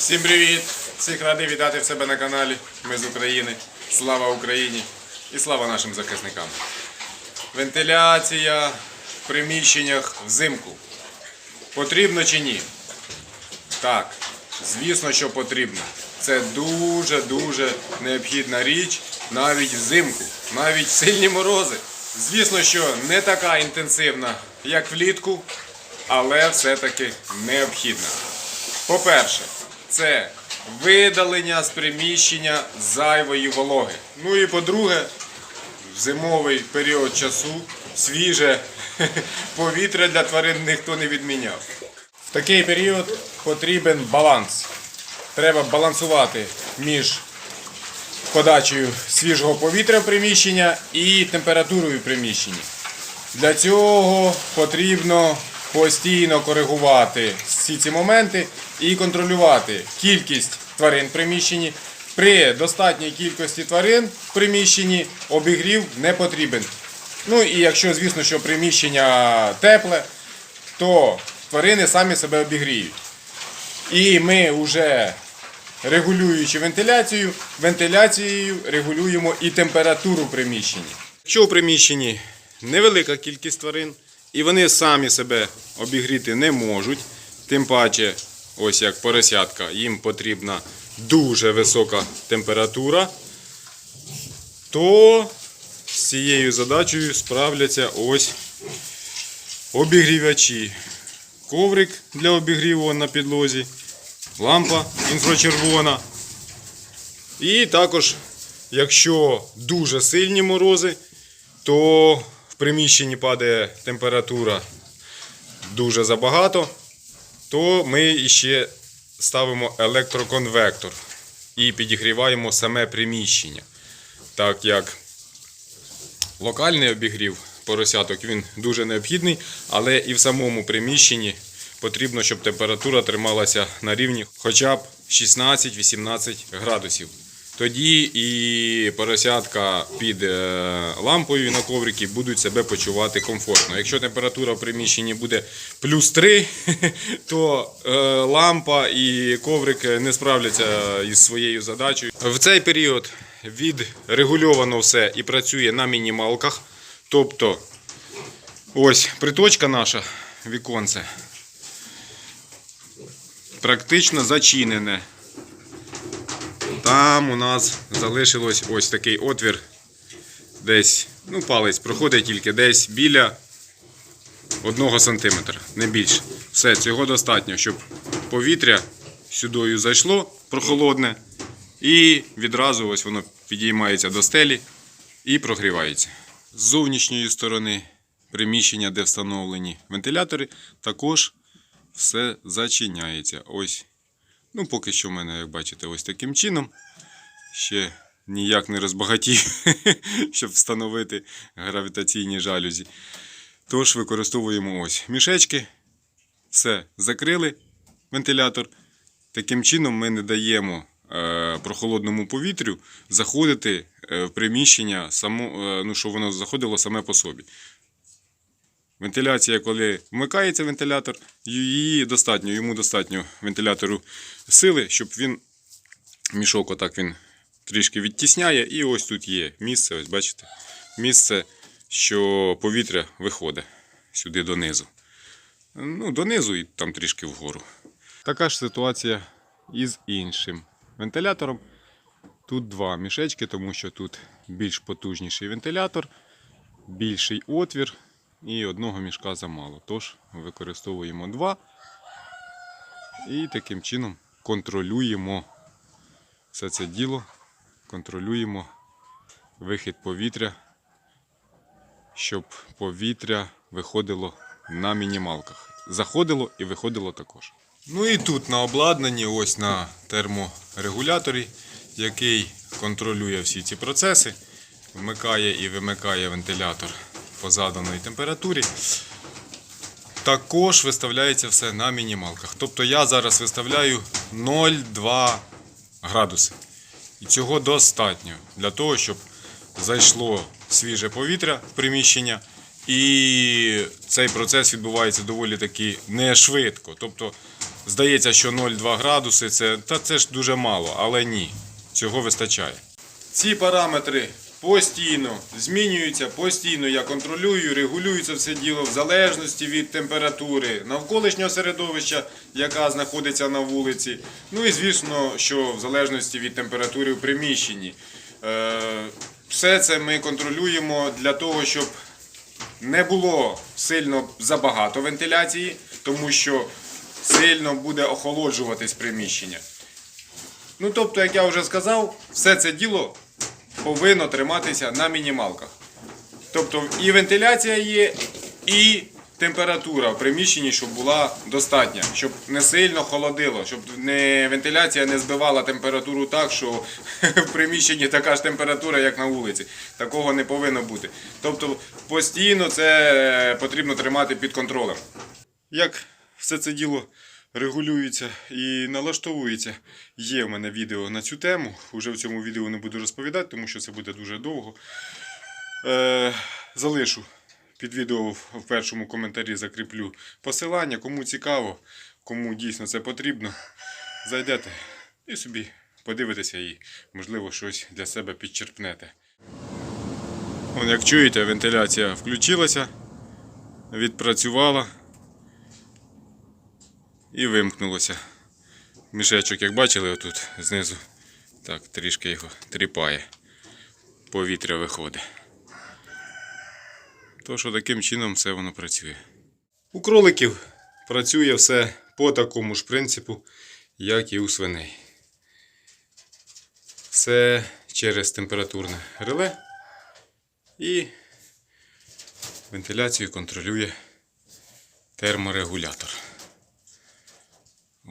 Всім привіт! Всіх радий вітати в себе на каналі. Ми з України. Слава Україні і слава нашим захисникам. Вентиляція в приміщеннях взимку. Потрібно чи ні? Так, звісно, що потрібно. Це дуже-дуже необхідна річ навіть взимку, навіть сильні морози. Звісно, що не така інтенсивна, як влітку, але все-таки необхідна. По-перше, це видалення з приміщення зайвої вологи. Ну і по-друге, в зимовий період часу свіже повітря для тварин ніхто не відміняв. В такий період потрібен баланс. Треба балансувати між подачею свіжого повітря в приміщення і температурою в приміщенні. Для цього потрібно постійно коригувати всі ці моменти і контролювати кількість тварин в приміщенні. При достатній кількості тварин в приміщенні обігрів не потрібен. Ну і якщо, звісно, що приміщення тепле, то тварини самі себе обігріють. І ми вже регулюючи вентиляцію, вентиляцією регулюємо і температуру в приміщенні. Якщо в приміщенні невелика кількість тварин, і вони самі себе обігріти не можуть, тим паче, ось як поросятка, їм потрібна дуже висока температура, то з цією задачею справляться ось обігрівачі. Коврик для обігріву на підлозі, лампа інфрачервона. І також, якщо дуже сильні морози, то в приміщенні падає температура дуже забагато, то ми ще ставимо електроконвектор і підігріваємо саме приміщення. Так як локальний обігрів поросяток він дуже необхідний, але і в самому приміщенні потрібно, щоб температура трималася на рівні хоча б 16-18 градусів. Тоді і поросятка під е, лампою на коврикі будуть себе почувати комфортно. Якщо температура в приміщенні буде плюс 3, то е, лампа і коврик не справляться із своєю задачею. В цей період відрегульовано все і працює на мінімалках. Тобто, ось приточка наша, віконце, практично зачинене. Там у нас залишилось ось такий отвір. Десь, ну, палець проходить тільки десь біля 1 см, не більше. Все, цього достатньо, щоб повітря сюдою зайшло прохолодне, і відразу ось воно підіймається до стелі і прогрівається. З зовнішньої сторони приміщення, де встановлені вентилятори, також все зачиняється. Ось Ну, поки що в мене, як бачите, ось таким чином. Ще ніяк не розбагатів, щоб встановити гравітаційні жалюзі. Тож використовуємо ось мішечки. Все, закрили вентилятор. Таким чином ми не даємо е, прохолодному повітрю заходити е, в приміщення, само, е, ну, щоб воно заходило саме по собі. Вентиляція, коли вмикається вентилятор, її достатньо, йому достатньо вентилятору сили, щоб він мішок отак він трішки відтісняє. І ось тут є місце, ось бачите, місце, що повітря виходить сюди донизу. Ну, донизу і там трішки вгору. Така ж ситуація із іншим вентилятором. Тут два мішечки, тому що тут більш потужніший вентилятор, більший отвір і одного мішка замало. Тож використовуємо два і таким чином контролюємо все це діло, контролюємо вихід повітря, щоб повітря виходило на мінімалках. Заходило і виходило також. Ну і тут на обладнанні, ось на терморегуляторі, який контролює всі ці процеси, вмикає і вимикає вентилятор по заданої температурі. Також виставляється все на мінімалках. Тобто я зараз виставляю 0,2 градуси. І цього достатньо для того, щоб зайшло свіже повітря в приміщення. І цей процес відбувається доволі таки не швидко. Тобто Здається, що 0,2 градуси це, та це ж дуже мало, але ні. Цього вистачає. Ці параметри постійно змінюються, постійно я контролюю, регулюю це все діло в залежності від температури навколишнього середовища, яка знаходиться на вулиці. Ну і звісно, що в залежності від температури в приміщенні. Е, Все це ми контролюємо для того, щоб не було сильно забагато вентиляції, тому що сильно буде охолоджуватись приміщення. Ну, тобто, як я вже сказав, все це діло повинно триматися на мінімалках. Тобто і вентиляція є, і температура в приміщенні, щоб була достатня, щоб не сильно холодило, щоб не, вентиляція не збивала температуру так, що в приміщенні така ж температура, як на вулиці. Такого не повинно бути. Тобто постійно це потрібно тримати під контролем. Як все це діло регулюється і налаштовується, є в мене відео на цю тему. Уже в цьому відео не буду розповідати, тому що це буде дуже довго. Е, залишу під відео в першому коментарі закріплю посилання. Кому цікаво, кому дійсно це потрібно, зайдете і собі подивитеся і, можливо, щось для себе підчерпнете. Вон, як чуєте, вентиляція включилася, відпрацювала і вимкнулося. Мішечок, як бачили, отут знизу так трішки його тріпає. Повітря виходить. То що таким чином все воно працює. У кроликів працює все по такому ж принципу, як і у свиней. Все через температурне реле і вентиляцію контролює терморегулятор.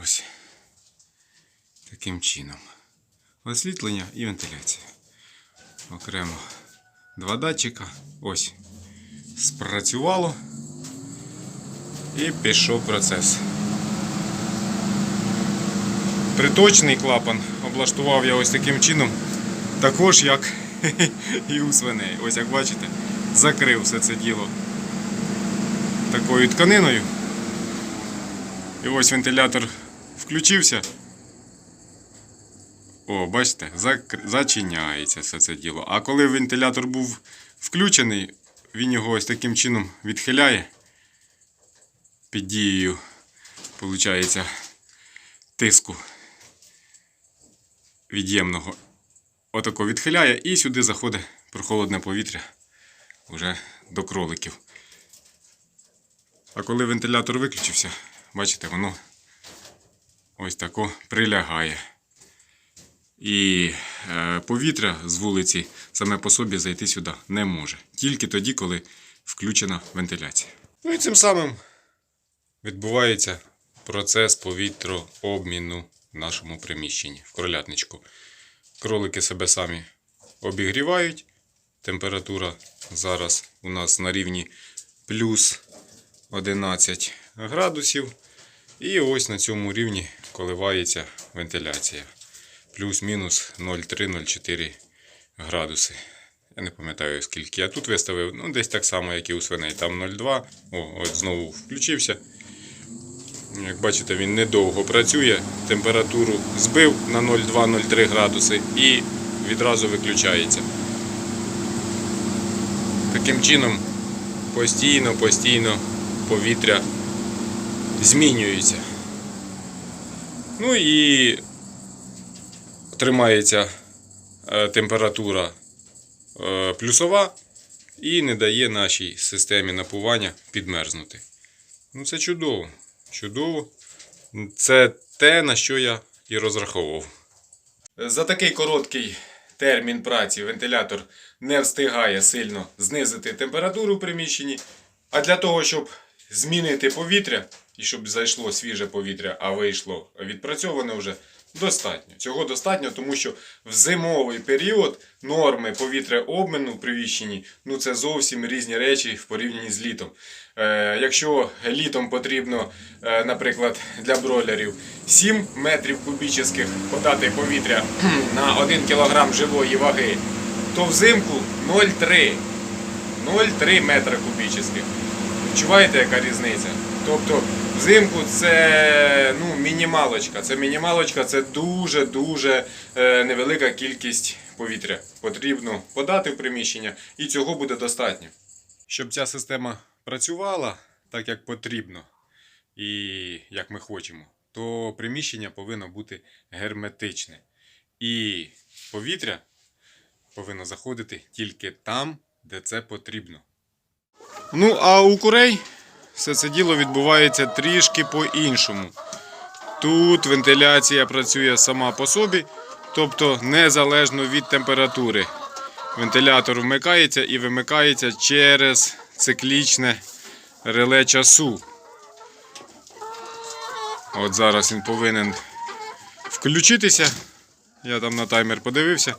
Ось таким чином. Освітлення і вентиляція. Окремо два датчика. Ось. Спрацювало. І пішов процес. Приточний клапан облаштував я ось таким чином, також як і у свиней. Ось як бачите, закрив все це діло такою тканиною. І ось вентилятор включився. О, бачите, зачиняється все це діло. А коли вентилятор був включений, він його ось таким чином відхиляє під дією, виходить, тиску від'ємного. Отако відхиляє і сюди заходить прохолодне повітря вже до кроликів. А коли вентилятор виключився, бачите, воно ось тако прилягає. І е, повітря з вулиці саме по собі зайти сюди не може. Тільки тоді, коли включена вентиляція. Ну і цим самим відбувається процес повітрообміну в нашому приміщенні, в кролятничку. Кролики себе самі обігрівають. Температура зараз у нас на рівні плюс 11 градусів. І ось на цьому рівні коливається вентиляція. Плюс-мінус 0,3-0,4 градуси. Я не пам'ятаю скільки я тут виставив. Ну, десь так само, як і у свиней. Там 0,2. О, от знову включився. Як бачите, він недовго працює. Температуру збив на 0,2-0,3 градуси і відразу виключається. Таким чином, постійно, постійно повітря змінюється. Ну і тримається е, температура е, плюсова і не дає нашій системі напування підмерзнути. Ну це чудово. Чудово. Це те, на що я і розраховував. За такий короткий термін праці вентилятор не встигає сильно знизити температуру в приміщенні. А для того, щоб змінити повітря і щоб зайшло свіже повітря, а вийшло відпрацьоване вже, достатньо. Цього достатньо, тому що в зимовий період норми повітря обміну в приміщенні ну це зовсім різні речі в порівнянні з літом. Е, якщо літом потрібно, е, наприклад, для бройлерів 7 метрів кубічних подати повітря на 1 кг живої ваги, то взимку 0,3 0,3 метра кубічних. Відчуваєте, яка різниця? Тобто Взимку це ну, мінімалочка. Це мінімалочка, це дуже-дуже е, невелика кількість повітря. Потрібно подати в приміщення, і цього буде достатньо. Щоб ця система працювала так, як потрібно, і як ми хочемо, то приміщення повинно бути герметичне. І повітря повинно заходити тільки там, де це потрібно. Ну, а у курей все це діло відбувається трішки по-іншому. Тут вентиляція працює сама по собі, тобто незалежно від температури. Вентилятор вмикається і вимикається через циклічне реле часу. От зараз він повинен включитися. Я там на таймер подивився.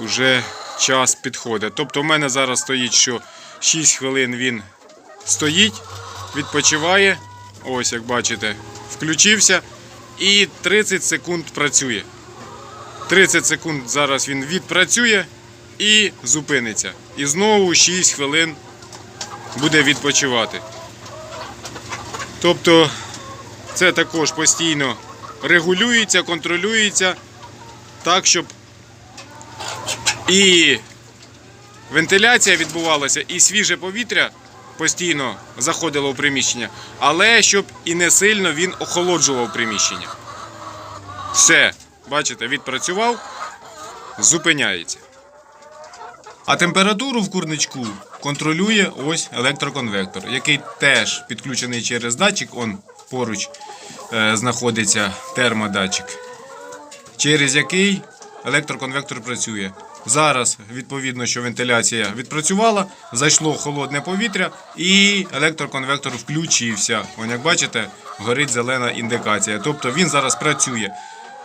Уже час підходить. Тобто в мене зараз стоїть, що 6 хвилин він стоїть, відпочиває. Ось, як бачите, включився. І 30 секунд працює. 30 секунд зараз він відпрацює і зупиниться. І знову 6 хвилин буде відпочивати. Тобто це також постійно регулюється, контролюється так, щоб і вентиляція відбувалася, і свіже повітря постійно заходило в приміщення, але щоб і не сильно він охолоджував приміщення. Все, бачите, відпрацював, зупиняється. А температуру в курничку контролює ось електроконвектор, який теж підключений через датчик, он поруч е, знаходиться термодатчик, через який електроконвектор працює. Зараз, відповідно, що вентиляція відпрацювала, зайшло холодне повітря і електроконвектор включився. Вон, як бачите, горить зелена індикація. Тобто він зараз працює.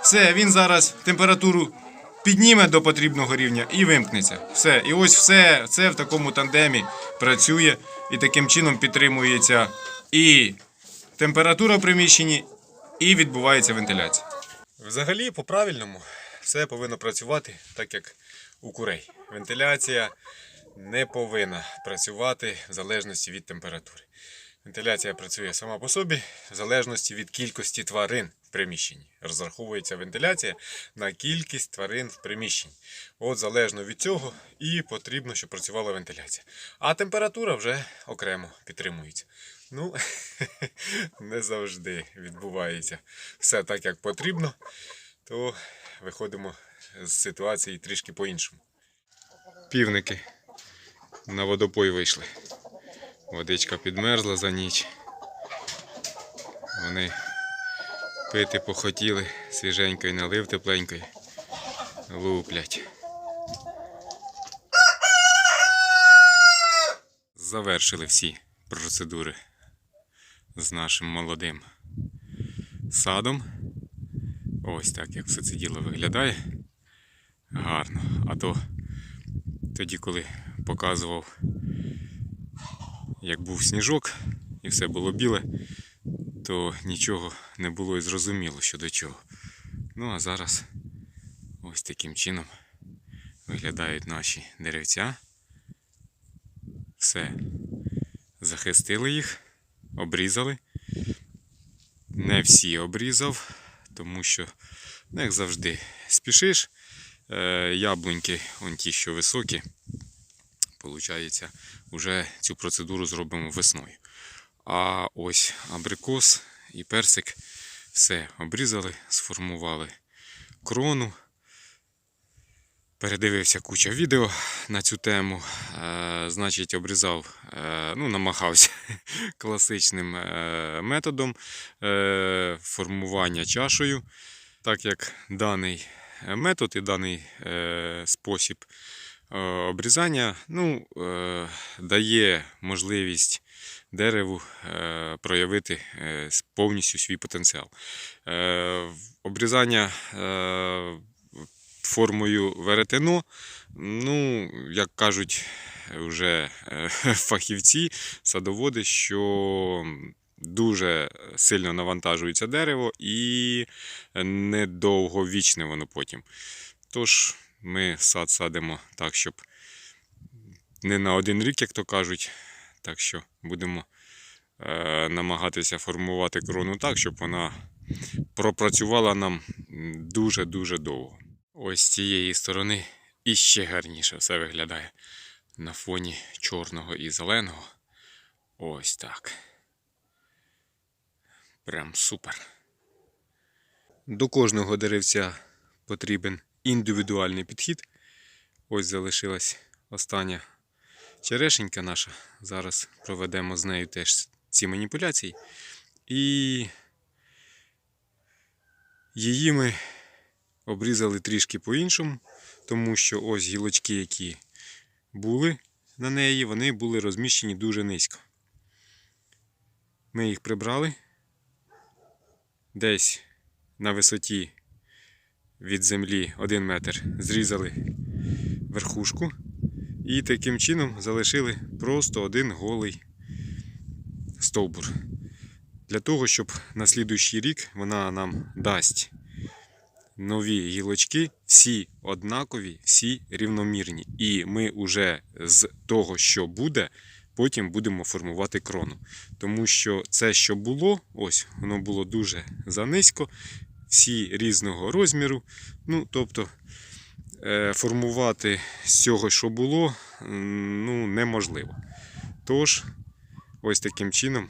Все, він зараз температуру підніме до потрібного рівня і вимкнеться. Все. І ось все це в такому тандемі працює і таким чином підтримується і температура в приміщенні, і відбувається вентиляція. Взагалі, по-правильному, все повинно працювати так, як у курей. Вентиляція не повинна працювати в залежності від температури. Вентиляція працює сама по собі в залежності від кількості тварин в приміщенні. Розраховується вентиляція на кількість тварин в приміщенні. От залежно від цього і потрібно, щоб працювала вентиляція. А температура вже окремо підтримується. Ну, не завжди відбувається все так, як потрібно, то виходимо з ситуації трішки по-іншому. Півники на водопой вийшли. Водичка підмерзла за ніч. Вони пити похотіли, свіженької налив тепленької. Луплять. Завершили всі процедури з нашим молодим садом. Ось так, як все це діло виглядає. Гарно. А то тоді, коли показував, як був сніжок і все було біле, то нічого не було і зрозуміло щодо чого. Ну а зараз ось таким чином виглядають наші деревця. Все. Захистили їх, обрізали. Не всі обрізав, тому що, ну, як завжди, спішиш. Е, яблуньки, он ті, що високі, Получається, вже цю процедуру зробимо весною. А ось абрикос і персик все обрізали, сформували крону. Передивився куча відео на цю тему. Е, значить, обрізав, е, ну, намагався класичним е, методом е, формування чашею, так як даний метод і даний е, спосіб е, обрізання ну, е, дає можливість дереву проявити повністю свій потенціал. Обрізання формою веретено, ну, як кажуть вже фахівці, садоводи, що дуже сильно навантажується дерево і недовговічне воно потім. Тож ми сад садимо так, щоб не на один рік, як то кажуть. Так що будемо е, намагатися формувати крону так, щоб вона пропрацювала нам дуже-дуже довго. Ось з цієї сторони іще гарніше все виглядає на фоні чорного і зеленого. Ось так. Прям супер. До кожного деревця потрібен індивідуальний підхід. Ось залишилась остання черешенька наша. Зараз проведемо з нею теж ці маніпуляції. І її ми обрізали трішки по-іншому, тому що ось гілочки, які були на неї, вони були розміщені дуже низько. Ми їх прибрали десь на висоті від землі 1 метр зрізали верхушку і таким чином залишили просто один голий стовбур. Для того, щоб на слідуючий рік вона нам дасть нові гілочки, всі однакові, всі рівномірні. І ми вже з того, що буде, потім будемо формувати крону. Тому що це, що було, ось воно було дуже занизько, всі різного розміру. Ну, тобто, е, формувати з цього, що було, ну, неможливо. Тож, ось таким чином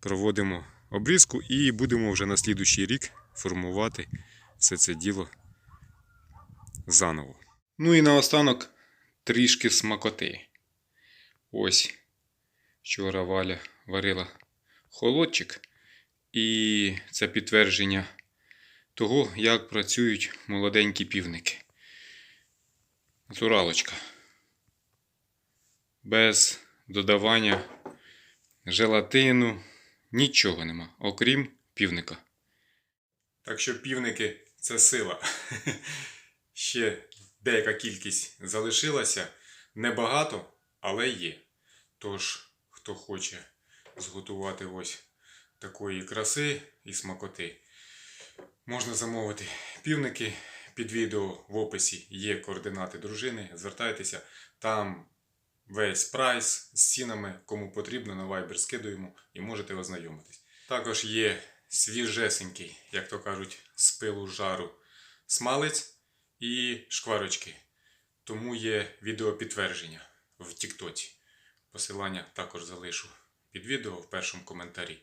проводимо обрізку і будемо вже на слідуючий рік формувати все це діло заново. Ну і наостанок трішки смакоти. Ось вчора Валя варила холодчик, і це підтвердження того, як працюють молоденькі півники. Натуралочка. Без додавання желатину, нічого нема, окрім півника. Так що півники це сила. Ще деяка кількість залишилася. Небагато, але є. Тож, хто хоче зготувати ось такої краси і смакоти, можна замовити півники. Під відео в описі є координати дружини. Звертайтеся, там весь прайс з цінами, кому потрібно, на Viber скидуємо і можете ознайомитись. Також є свіжесенький, як то кажуть, з пилу жару смалець і шкварочки. Тому є відеопідтвердження в Тіктоці. Посилання також залишу під відео в першому коментарі.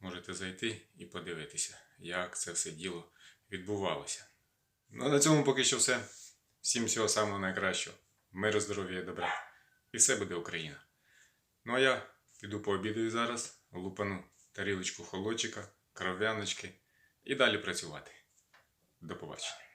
Можете зайти і подивитися, як це все діло відбувалося. Ну а на цьому поки що все. Всім всього самого найкращого. Миру, здоров'я і добра. І все буде Україна. Ну а я піду пообідаю зараз, лупану тарілочку холодчика, кров'яночки і далі працювати. До побачення.